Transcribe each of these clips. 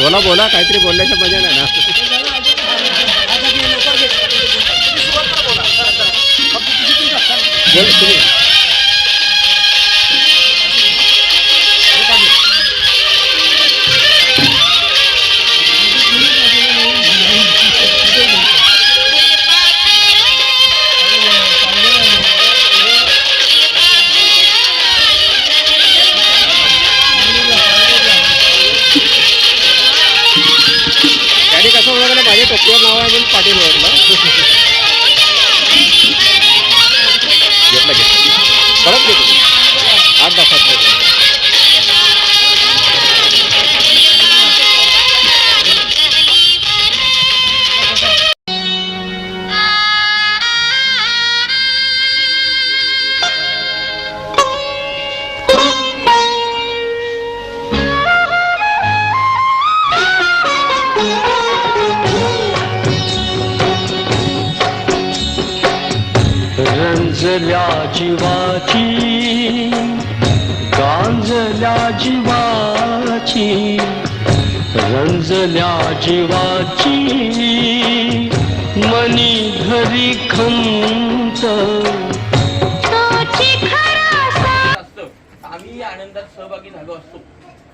बोला बोला काहीतरी बोलल्याच्या मजा नाही ना. बोल तुम्ही माझ्या टोपीवर नाव आहे म्हणून पाटील ओळखलं घेतलं घेतलं. परत घेतो आठ तासात जीवाची मनी घरी खंत असतं. आम्ही या आनंदात सहभागी झालो असतो.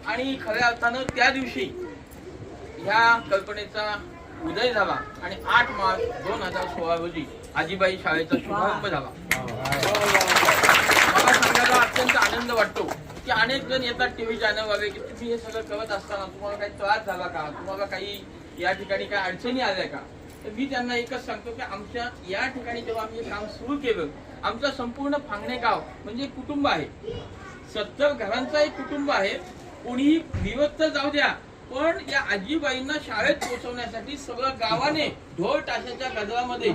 आणि खऱ्या अर्थानं त्या दिवशी ह्या कल्पनेचा उदय झाला आणि आठ मार्च दोन हजार सोळा रोजी आजीबाई शाळेचा शुभारंभ झाला. मला सांगायला अत्यंत आनंद वाटतो. की अनेक जण येतात टीव्ही चॅनलवाले की तुम्ही हे सगळं करत असताना तुम्हाला काही त्रास झाला का? तुम्हाला काही या ठिकाणी काही अडचणी आल्या का? तर मी त्यांना एकच सांगतो की आमच्या या ठिकाणी जेव्हा आम्ही हे काम सुरू केलं आमचं संपूर्ण फांगणे गाव म्हणजे कुटुंब आहे. सत्तर घरांचा एक कुटुंब आहे. कोणीही विवक्त जाऊ द्या पण या आजीबाईंना शाळेत पोहोचवण्यासाठी सगळं गावाने ढोल ताशाच्या गजरामध्ये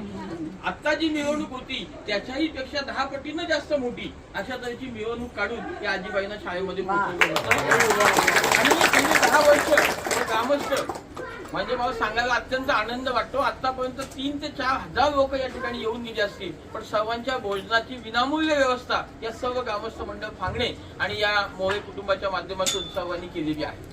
आता जी मिरवणूक होती त्याच्याही पेक्षा दहा पटीनं जास्त मोठी अशा तऱ्हेची मिरवणूक काढून या आजीबाईंना शाळेमध्ये. आणि दहा वर्ष ग्रामस्थ म्हणजे मला सांगायला अत्यंत आनंद वाटतो. आतापर्यंत तीन ते चार हजार लोक या ठिकाणी येऊन गेले असतील. पण सर्वांच्या भोजनाची विनामूल्य व्यवस्था या सर्व ग्रामस्थ मंडळ फांगणे आणि या मोहे कुटुंबाच्या माध्यमातून सर्वांनी केलेली आहे.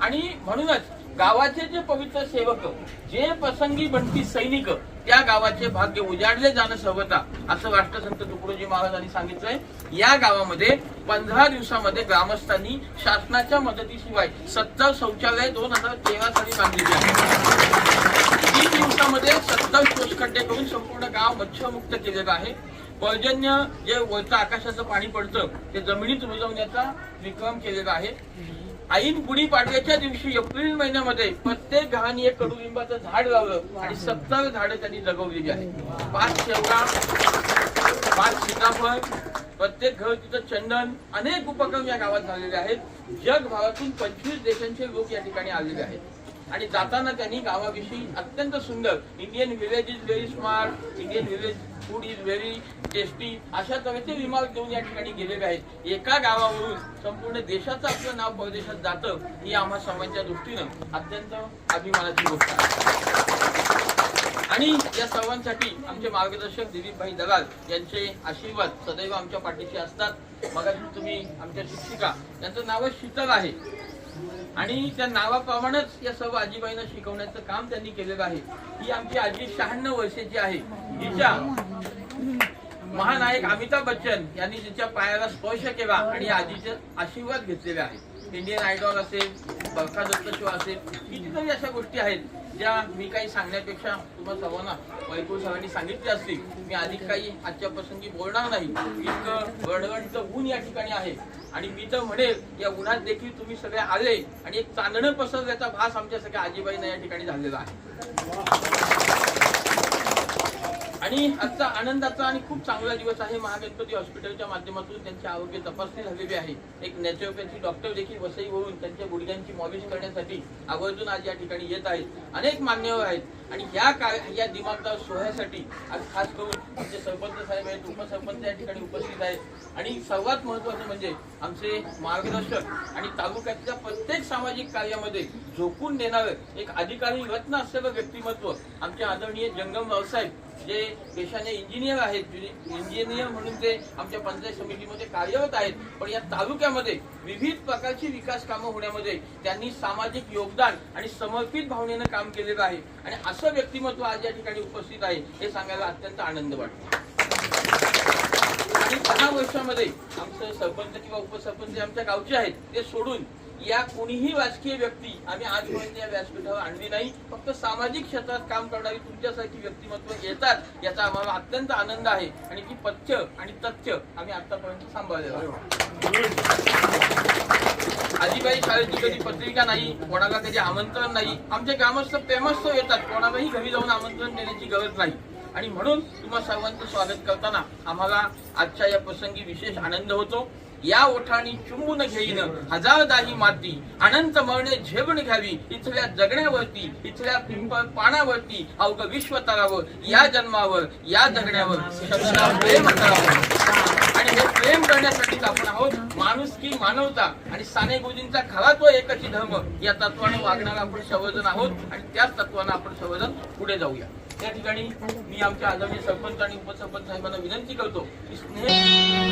आणि म्हणूनच गावाचे जे पवित्र सेवक जे प्रसंगी बनती सैनिक त्या गावाचे भाग्य उजाडले जाणं सवता असं राष्ट्रसंत तुकडोजी महाराजांनी सांगितलंय. या गावामध्ये पंधरा दिवसामध्ये ग्रामस्थांनी शासनाच्या मदतीशिवाय सत्तर शौचालय दोन हजार तेरा साली बांधलेली आहे तीन दिवसामध्ये सत्तर शोषखड्डे करून संपूर्ण गाव मच्छरमुक्त केलेलं आहे. पर्जन्य जे वरचं आकाशाचं पाणी पडतं ते जमिनीत रुजवण्याचा विक्रम केलेला आहे. ऐन गुढीपाडव्याच्या दिवशी एप्रिल महिन्यामध्ये प्रत्येक घराने एक कडुलिंबाचं झाड लावलं आणि सत्तर झाडं त्यांनी जगवलेली आहे पाच शेवगा पाच सीताफळ प्रत्येक घर तिथं चंदन अनेक उपक्रम या गावात झालेले आहेत. जगभरातून पंचवीस देशांचे लोक या ठिकाणी आलेले आहेत. आणि जाताना त्यांनी गावाविषयी अत्यंत सुंदर Indian village is very smart Indian village food is very tasty अशा तऱ्हेचे रिमार्क देऊन या ठिकाणी गेलेले आहेत. एका गावावरून संपूर्ण देशाचं आपलं नाव परदेशात जातं ही आम्हा सर्वांच्या दृष्टीनं अत्यंत अभिमानाची गोष्ट आहे. आणि या सर्वांसाठी आमचे मार्गदर्शक दिलीपभाई दलाल यांचे आशीर्वाद सदैव आमच्या पाठीशी असतात. मग तुम्ही आमच्या शिक्षिका यांचं नाव शीतल आहे. आणि त्या नावाप्रमाणेच या सर्व आजीबाईंना शिकवण्याचं काम त्यांनी केलेलं आहे. ही आमची आजी शहाण्णव वर्षाची आहे. हिच्या महानायक अमिताभ बच्चन यांनी जिच्या पायाला स्पर्श केला आणि आजीचे आशीर्वाद घेतलेले आहेत. इंडियन आयडॉल असेल बरखा दत्त शो असेल कितीतरी अशा गोष्टी आहेत ज्या मी काही सांगण्यापेक्षा तुम्हा सर्वांना वैभव सरांनी सांगितले असतील मी अधिक काही आजच्या प्रसंगी बोलणार नाही. इतकं गडगडचं ऊन या ठिकाणी आहे. आणि मी तर म्हणेल या उन्हात देखील तुम्ही सगळे आले आणि एक चांदणं पसरल्याचा भास आमच्या सगळ्या आजीबाईंना या ठिकाणी झालेला आहे. आणि आजचा आनंदाचा आणि खूप चांगला दिवस आहे. महागणपती हॉस्पिटलच्या माध्यमातून त्यांचे आरोग्य तपासणी झालेली आहे. एक नॅचरोपॅथी डॉक्टर देखील वसई होऊन त्यांच्या गुडघ्यांची मॉलिश करण्यासाठी आवर्जून आज या ठिकाणी येत आहेत. अनेक मान्यवर आहेत. आणि या काय या दिमागदार सोहळ्यासाठी आज खास करून आमचे सरपंच साहेब आहेत उपसरपंच या ठिकाणी उपस्थित आहेत. आणि सर्वात महत्वाचं म्हणजे आमचे मार्गदर्शक आणि तालुक्यातल्या प्रत्येक सामाजिक कार्यामध्ये झोकून देणारं एक अधिकारी रत्न असलेलं व्यक्तिमत्व आमचे आदरणीय जंगम रावसाहेब जे पेशाने इंजिनियर आहेत इंजिनियर म्हणून ते आमच्या पंचायत समितीमध्ये कार्यरत आहेत पण या तालुक्यामध्ये विविध प्रकारची विकास कामं होण्यामध्ये त्यांनी सामाजिक योगदान आणि समर्पित भावनेनं काम केलेलं आहे. आणि असं व्यक्तिमत्व आज या ठिकाणी उपस्थित आहे हे सांगायला अत्यंत आनंद वाटतो. आणि दहा वर्षामध्ये आमचं सरपंच किंवा उपसरपंच जे आमच्या गावचे आहेत ते सोडून या कोणीही राजकीय व्यक्ती आम्ही आजपर्यंत या व्यासपीठावर आणली नाही. फक्त सामाजिक क्षेत्रात काम करणारी तुमच्यासारखी व्यक्तिमत्व येतात याचा आम्हाला अत्यंत आनंद आहे. आणि ती पथ्य आणि तथ्य आम्ही आतापर्यंत सांभाळले आजीबाई शाळेची कधी पत्रिका नाही कोणाला कधी आमंत्रण नाही. आमचे ग्रामस्थ प्रेमस्थ येतात कोणालाही घरी जाऊन आमंत्रण देण्याची गरज नाही. आणि म्हणून तुम्हा सर्वांचं स्वागत करताना आम्हाला आजच्या या प्रसंगी विशेष आनंद होतो. या ओठानी चुंबून घेईन. हजार दाही माती अनंत मरणे झेवण घ्यावी. इथल्या जगण्यावरती इथल्या पिंपळ पानावरती अवघ विश्व तरावर या जन्मावर या जगण्यावर प्रेम करावं. आणि हे प्रेम करण्यासाठीच आपण आहोत माणूस की मानवता. आणि साने गुरुजींचा खरा तो एकच धर्म या तत्वाने वागणारा आपण सर्वजण आहोत. आणि त्याच तत्वानं आपण सर्वजण पुढे जाऊया. त्या ठिकाणी मी आमच्या आदरणीय सरपंच आणि उपसरपंच साहेबांना विनंती करतो की स्नेह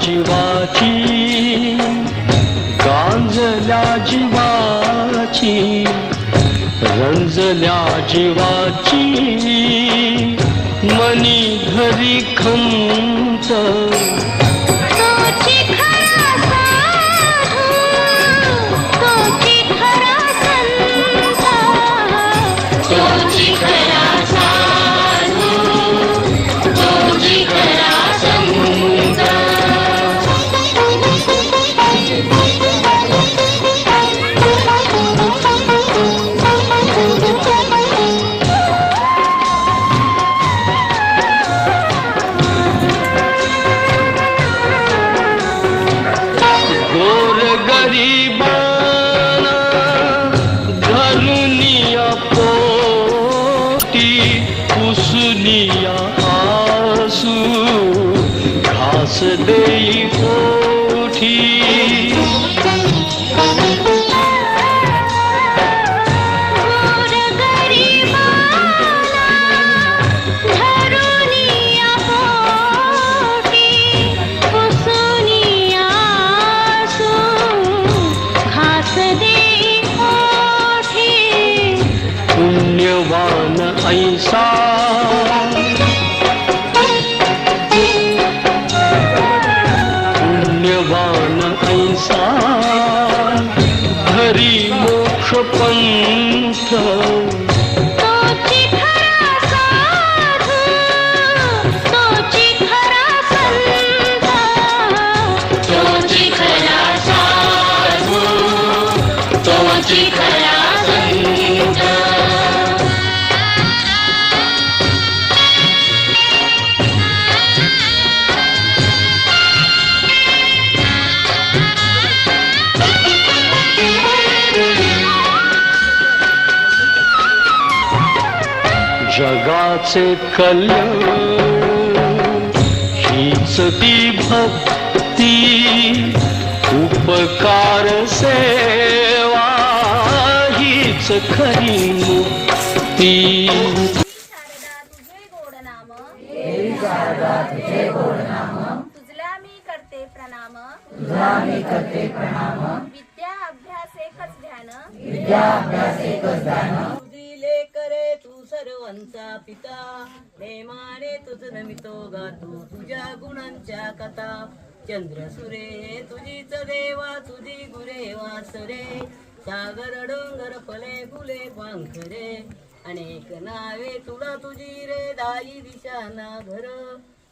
जीवाची गांजल्या जीवाची रंजल्या जीवाची मनी घरी खंत हरी ಬಂತ जगाचे कल्याण हीच ती भक्ती उपकार सेवा हीच खरी मुक्ती. तू तुझ्या गुणांच्या कथा. चंद्र सुरे तुझीच देवा तुझी गुरे वासरे. सागर डोंगर फले फुले पांखरे अनेक नावे तुला तुझी रे दाई दिशा ना घर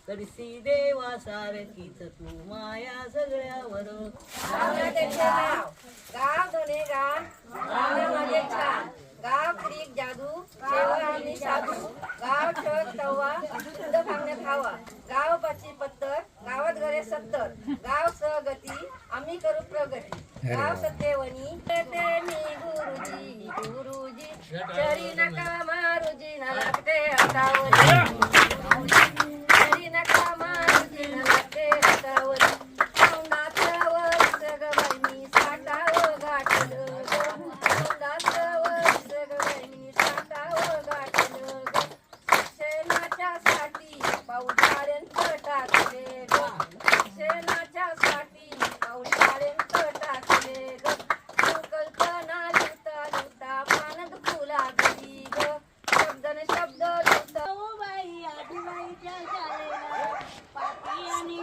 करसी देवा सारखीच तू माया सगळ्यावर. गाव धने गाव. गाव जादू गाव ठग तवा शुद्ध भांगण्यात हवा. गाव पाची पत्तर गावात घरे सत्तर. गाव सहगती आम्ही करू प्रगती. गाव सत्यवनी. ते मी गुरुजी. गुरुजी चरी नका मारुजी न लागते हातावरी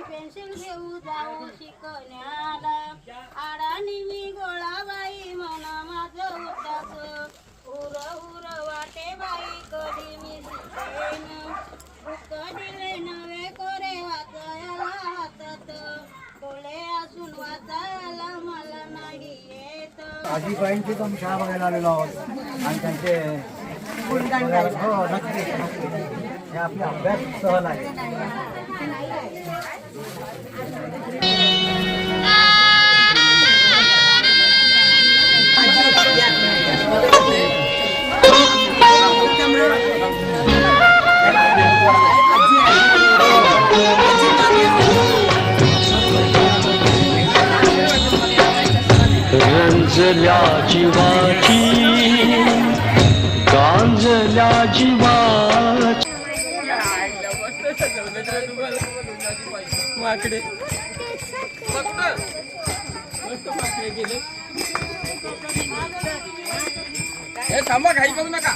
पेन्सिल घेऊ जाऊ शिकण्याला. आडानी मी गोळाबाई म्हणा माझं उदास उर उर वाटे बाई कधी मी शिकेन बुक दिले नवे कोरे वाचायला हातात. डोळे असून वाचायला मला नाही येत. आजीबाईंची पण शाळा बघायला आलेलो आहोत. आणि त्यांचे हो नक्की. हे आपले अभ्यास सहल आहे. रंजल्या जीवाची गांजल्या जीवा माकडे. माकडे गेले हे थांबा घाई करू नका